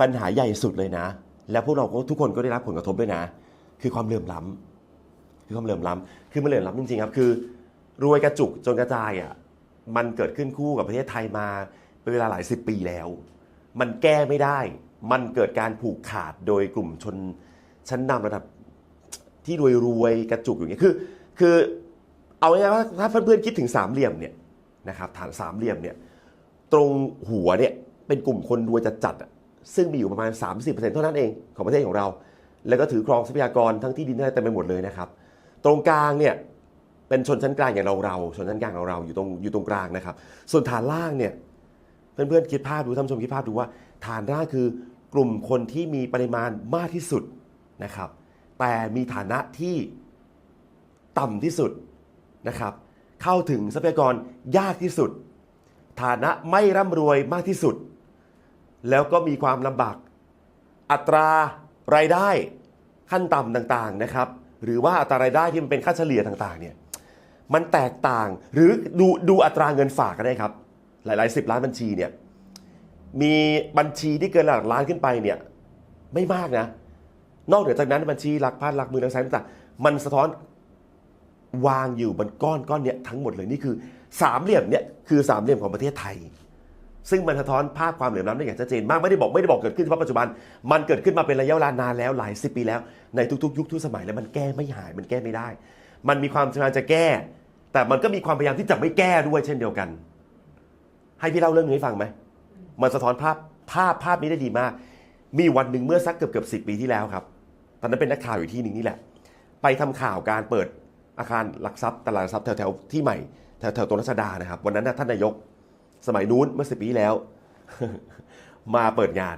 ปัญหาใหญ่สุดเลยนะ แล้วพวกเราทุกคนก็ได้รับผลกระทบด้วยนะ คือความเหลื่อมล้ำคือความเหลื่อมล้ำคือมันเหลื่อมล้ำจริงๆครับ คือ รวยกระจุกจนกระจายอะ มันเกิดขึ้นคู่กับประเทศไทยมาเป็นเวลาหลายสิบปีแล้ว มันแก้ไม่ได้ มันเกิดการผูกขาดโดยกลุ่มชนชั้นนำระดับที่รวยรวยๆกระจุกอย่างเงี้ย คือ คือเอาง่ายๆว่าถ้าเพื่อนๆคิดถึงสามเหลี่ยมเนี่ยนะครับฐานสามเหลี่ยมเนี่ยตรงหัวเนี่ยเป็นกลุ่มคนรวยจัดๆอะ ซึ่งมีอยู่ประมาณ 30%เท่านั้นเองของประเทศของเรา แล้วก็ถือครองทรัพยากรทั้งที่ดินอะไรเต็มไปหมดเลยนะครับ ตรงกลางเนี่ยเป็นชนชั้นกลางอย่างเราเราๆชนชั้นกลางเราเราอยู่ตรงอยู่ตรงกลางนะครับ ส่วนฐานล่างเนี่ยเพื่อนๆคิดภาพดูท่านผู้ชมคิดภาพดูว่า ฐานล่างคือกลุ่มคนที่มีปริมาณมากที่สุดนะครับ แต่มีฐานะที่ต่ำที่สุดนะครับ เข้าถึงทรัพยากรยากที่สุด ฐานะไม่ร่ำรวยมากที่สุด แล้วก็มีความลำบาก อัตรารายได้ขั้นต่ำต่างๆนะครับ หรือว่าอัตรารายได้ที่มันเป็นค่าเฉลี่ยต่างๆเนี่ยมันแตกต่างหรือดูดูอัตราเงินฝากก็ได้ครับ หลายๆสิบล้านบัญชีเนี่ยมีบัญชีที่เกินหลักล้านขึ้นไปเนี่ยไม่มากนะ นอกเหนือจากนั้นบัญชีหลักพันหลักหมื่นหลักแสนต่างๆมันสะท้อนวางอยู่บนก้อนก้อนเนี้ยทั้งหมดเลยนี่คือสามเหลี่ยมเนี่ยคือสามเหลี่ยมของประเทศไทย ซึ่งมันสะท้อนภาพความเหลื่อมล้ำได้อย่างชัดเจนมากไม่ได้บอกไม่ได้บอกเกิดขึ้นเฉพาะปัจจุบัน มันเกิดขึ้นมาเป็นระยะเวลานานแล้วหลายสิบปีแล้วในทุกๆ ยุคทุกสมัยแล้วมันแก้ไม่หายมันแก้ไม่ได้ มันมีความพยายามจะแก้ แต่มันก็มีความพยายามที่จะไม่แก้ด้วยเช่นเดียวกัน ให้พี่เล่าเรื่องนี้ให้ฟังไหมมันสะท้อนภาพภาพภาพนี้ได้ดีมาก มีวันหนึ่งเมื่อสักเกือบเกือบสิปีที่แล้วครับ ตอนนั้นเป็นนักข่าวอยู่ที่หนึ่งนี่แหละ ไปทำข่าวการเปิดอาคารหลักทรัพย์ตลาดทรัพย์แถวๆที่ใหม่แถวๆตรงรัชดานะครับ วันนั้นท่านนายก สมัยนู้นเมื่อสิปีแล้ว มาเปิดงาน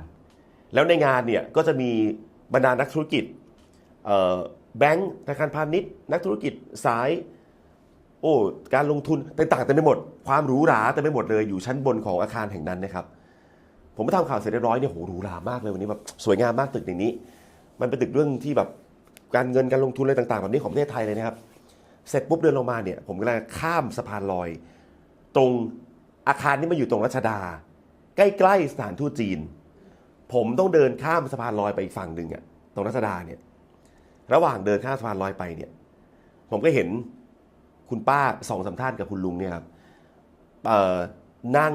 แล้วในงานเนี่ยก็จะมีบรรดานักธุรกิจเออแบงก์ธนาคารพาณิชย์ นักธุรกิจสาย โอ้การลงทุนต่างๆเต็มไปหมด ความหรูหราเต็มไปหมดเลยอยู่ชั้นบนของอาคารแห่งนั้นนะครับผมไปทำข่าวเสร็จเรียบร้อยเนี่ยโหหรูหรามากเลยวันนี้แบบสวยงามมากตึกอย่างนี้ มันเป็นตึกเรื่องที่แบบการเงินการลงทุนอะไรต่างๆ แบบนี้ของประเทศไทยเลยนะครับ เสร็จปุ๊บเดินลงมาเนี่ย ผมกำลังข้ามสะพานลอย ตรง อาคารนี้มาอยู่ตรงรัชดา ใกล้ๆสถานทูตจีน ผมต้องเดินข้ามสะพานลอยไปอีกฝั่งหนึ่งอะตรงรัชดาเนี่ย ระหว่างเดินข้ามสะพานลอยไปเนี่ย ผมก็เห็นคุณป้าสองสามท่านกับคุณลุงเนี่ยครับเอ่อนั่ง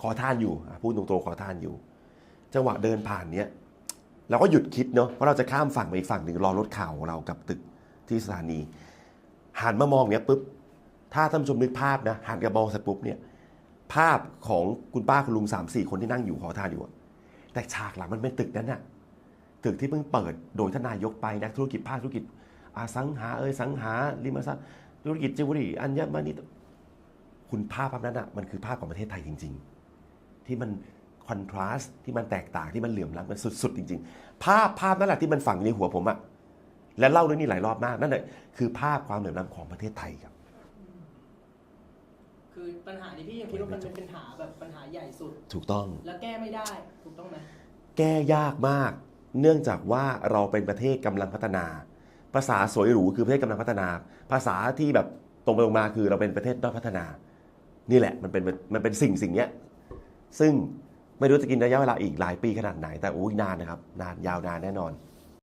ขอทานอยู่พูดตรงๆขอทานอยู่ จังหวะเดินผ่านเนี้ยเราก็หยุดคิดเนาะเพราะเราจะข้ามฝั่งไปอีกฝั่งหนึ่งรอรถข่าวของเรากับตึกที่สถานีหันมามองเนี้ยปุ๊บถ้าท่านผู้ชมนึกภาพนะหันกระมองเสร็จปุ๊บเนี่ย ภาพของคุณป้าคุณลุงสามสี่คนที่นั่งอยู่ขอทานอยู่ แต่ฉากหลังมันเป็นตึกนั้นน่ะตึกที่เพิ่งเปิดโดยทานนายกไปนักธุรกิจภาคธุรกิจอาสังหาเอยสังหาริมทรัพย์ธุรกิจจิวเวลรี่อัญมณีคุณภาพภาพนั้นอะมันคือภาพของประเทศไทยจริง ๆ ที่มันคอนทราสต์ที่มันแตกต่างที่มันเหลื่อมล้ำกันสุด ๆ จริง ๆ ภาพภาพนั่นแหละที่มันฝังอยู่ในหัวผมอะและเล่าเรื่องนี้หลายรอบมากนั่นแหละคือภาพความเหลื่อมล้ำของประเทศไทยครับ คือปัญหานี้พี่ยังคิดว่ามันเป็นปัญหาแบบปัญหาใหญ่สุด ถูกต้อง แล้วแก้ไม่ได้ ถูกต้องไหมแก้ยากมาก เนื่องจากว่าเราเป็นประเทศกำลังพัฒนา ภาษาสวยหรูคือประเทศกำลังพัฒนา ภาษาที่แบบตรงไปตรงมาคือเราเป็นประเทศด้อยพัฒนา นี่แหละมันเป็นมันเป็นสิ่งสิ่งเนี้ยซึ่งไม่รู้จะกินระยะเวลาอีกหลายปีขนาดไหนแต่โอ้ยนานนะครับ นานยาวนานแน่นอน